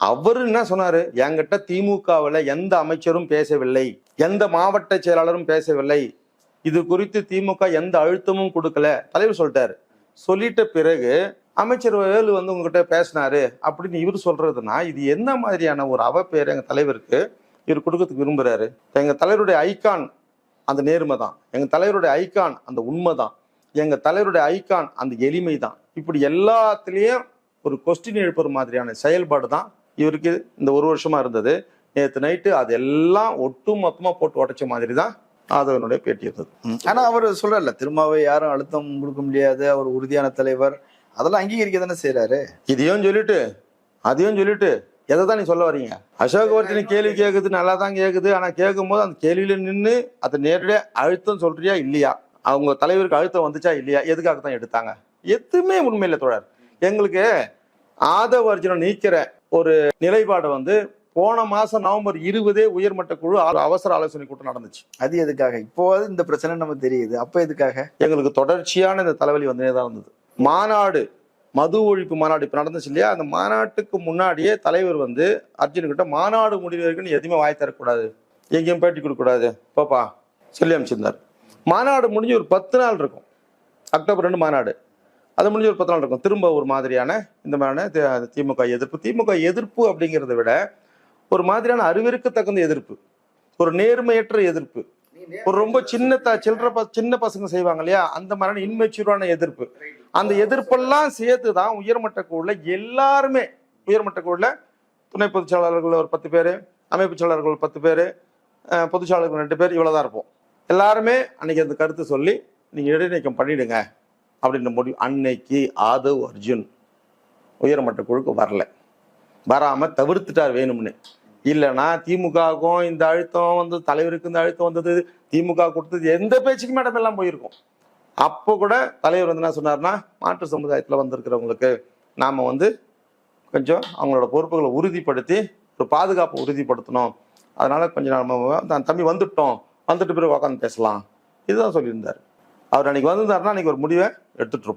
அவர் என்ன சொன்னாரு? என்கிட்ட திமுகவில் எந்த அமைச்சரும் பேசவில்லை. எந்த மாவட்ட செயலாளரும் பேசவில்லை. இது குறித்து திமுக எந்த அழுத்தமும் கொடுக்கல. தலைவர் சொல்லிட்டாரு. சொல்லிட்ட பிறகு அமைச்சர் வேலு வந்து உங்ககிட்ட பேசினாரு. அப்படின்னு இவர் சொல்றதுன்னா இது என்ன மாதிரியான ஒரு அவப்பேர் எங்க தலைவருக்கு இவர் கொடுக்கறதுக்கு விரும்புறாரு? எங்க தலைவருடைய ஐக்கான் அந்த நேர்மை தான். எங்க தலைவருடைய ஐக்கான் அந்த உண்மை தான். எங்க தலைவருடைய ஐக்கான் அந்த எளிமை தான். இப்படி எல்லாத்துலேயும் ஒரு கொஸ்டின் எழுப்புற மாதிரியான செயல்பாடு தான் இவருக்கு இந்த ஒரு வருஷமா இருந்தது. நேற்று நைட்டு அதெல்லாம் ஒட்டு மொத்தமா போட்டு உடைச்ச மாதிரி தான் ஆதவனுடைய பேட்டி இருந்தது. ம். ஆனா அவர் சொல்றல திருமாவை யாரும் அழுத்தம் கொடுக்க முடியாது அவர் உறுதியான தலைவர். அதெல்லாம் அங்கீகரிக்க தானே செய்யறாரு இதையும் சொல்லிட்டு அதையும் சொல்லிட்டு எதை தான் நீ சொல்ல வரீங்க அசோகவர்த்தினி கேள்வி கேட்குது நல்லா தான் கேட்குது ஆனா கேட்கும்போது அந்த கேள்வியில நின்று அதை நேரடியா அழுத்தம் சொல்றியா இல்லையா? அவங்க தலைவருக்கு அழுத்தம் வந்துச்சா இல்லையா? எதுக்காக தான் எடுத்தாங்க? எதுவுமே உண்மையில தொடர் எங்களுக்கு ஆதவ அர்ஜுனை நீக்கிற ஒரு நிலைப்பாடு வந்து போன மாசம் நவம்பர் இருபதே உயர்மட்ட குழு அவ- அவசர ஆலோசனை கூட்டம் நடந்துச்சு. அது எதுக்காக? இப்போ இந்த பிரச்சனை நம்ம தெரியுது. அப்ப எதுக்காக? எங்களுக்கு தொடர்ச்சியான இந்த தலைவலி வந்துனே தான் இருந்தது மாநாடு மது ஒழிப்பு மாநாடு இப்போ நடந்துச்சு இல்லையா? அந்த மாநாட்டுக்கு முன்னாடியே தலைவர் வந்து அர்ஜுன்கிட்ட மாநாடு முடிவு வரைக்கும் எதுவுமே வாய் தரக்கூடாது எங்கேயும் பேட்டி கொடுக்கக்கூடாது. பாப்பா சொல்லி அமைச்சிருந்தார் மாநாடு முடிஞ்சு ஒரு பத்து நாள் இருக்கும். அக்டோபர் ரெண்டு மாநாடு. அது முடிஞ்ச ஒரு பத்து நாள் இருக்கும். திரும்ப ஒரு மாதிரியான இந்த மாதிரியான திமுக எதிர்ப்பு. திமுக எதிர்ப்பு அப்படிங்கிறத விட ஒரு மாதிரியான அறிவிற்கத்தகுந்த எதிர்ப்பு ஒரு நேர்மையற்ற எதிர்ப்பு ஒரு ரொம்ப சின்ன த சில்லற ப சின்ன பசங்க செய்வாங்க இல்லையா? அந்த மாதிரியான இன்மெச்சூரான எதிர்ப்பு. அந்த எதிர்ப்பெல்லாம் சேர்த்து தான் உயர்மட்ட குழுல எல்லாருமே உயர்மட்ட குழுல துணை பொதுச்சாளர்கள் ஒரு பத்து பேர் அமைப்பு செயலாளர்கள் பத்து பேர் பொதுச்சாளர்கள் ரெண்டு பேர் இவ்வளோதான் இருப்போம். எல்லாருமே அன்னைக்கு அந்த கருத்து சொல்லி நீங்கள் இடைநீக்கம் பண்ணிடுங்க. அப்படின்ற முடிவு அன்னைக்கு ஆதவ் அர்ஜுன் உயர்மட்ட குழுக்கு வரல. வராமல் தவிர்த்துட்டார் வேணும்னு. இல்லைன்னா திமுகவுக்கும் இந்த அழுத்தம் வந்து தலைவருக்கு இந்த அழுத்தம் வந்தது திமுக கொடுத்தது எந்த பேச்சுக்குமே இடமெல்லாம் போயிருக்கும். அப்போ கூட தலைவர் வந்து என்ன சொன்னார்னா மாற்று சமுதாயத்தில் வந்திருக்கிறவங்களுக்கு நாம் வந்து கொஞ்சம் அவங்களோட பொறுப்புகளை உறுதிப்படுத்தி ஒரு பாதுகாப்பை உறுதிப்படுத்தணும். அதனால் கொஞ்சம் நம்ம தம்பி வந்துட்டோம். வந்துட்டு பிறகு உட்காந்து பேசலாம். இதுதான் சொல்லியிருந்தார். அவர் அன்னைக்கு வந்திருந்தாருன்னா அன்னைக்கு ஒரு முடிவை எடுத்துட்ருப்போம்